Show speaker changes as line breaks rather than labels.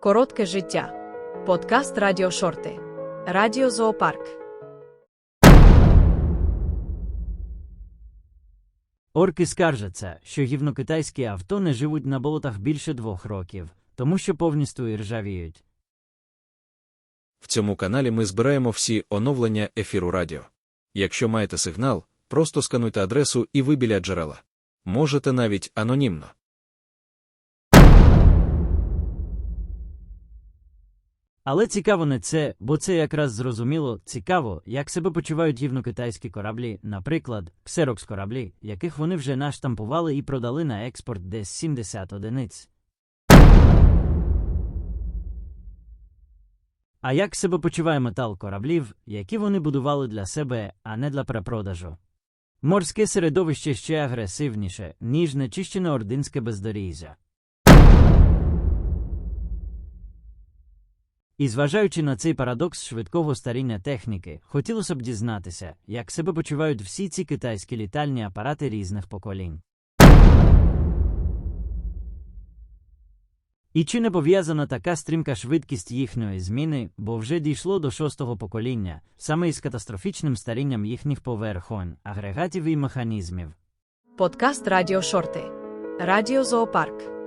Коротке життя. Подкаст Радіо Шорти. Радіо Зоопарк.
Орки скаржаться, що гівнокитайські авто не живуть на болотах більше двох років, тому що повністю іржавіють.
В цьому каналі ми збираємо всі оновлення ефіру радіо. Якщо маєте сигнал, просто скануйте адресу і ви біля джерела. Можете навіть анонімно.
Але цікаво не це, бо це якраз зрозуміло цікаво, як себе почувають гівнокитайські кораблі, наприклад, ксерокс кораблі, яких вони вже наштампували і продали на експорт десь 70 одиниць. А як себе почуває метал кораблів, які вони будували для себе, а не для перепродажу? Морське середовище ще агресивніше, ніж нечищене ординське бездоріжжя. І зважаючи на цей парадокс швидкого старіння техніки, хотілося б дізнатися, як себе почувають всі ці китайські літальні апарати різних поколінь. І чи не пов'язана така стрімка швидкість їхньої зміни, бо вже дійшло до шостого покоління, саме із катастрофічним старінням їхніх поверхонь, агрегатів і механізмів.
Подкаст Радіо Шорти. Радіо Зоопарк.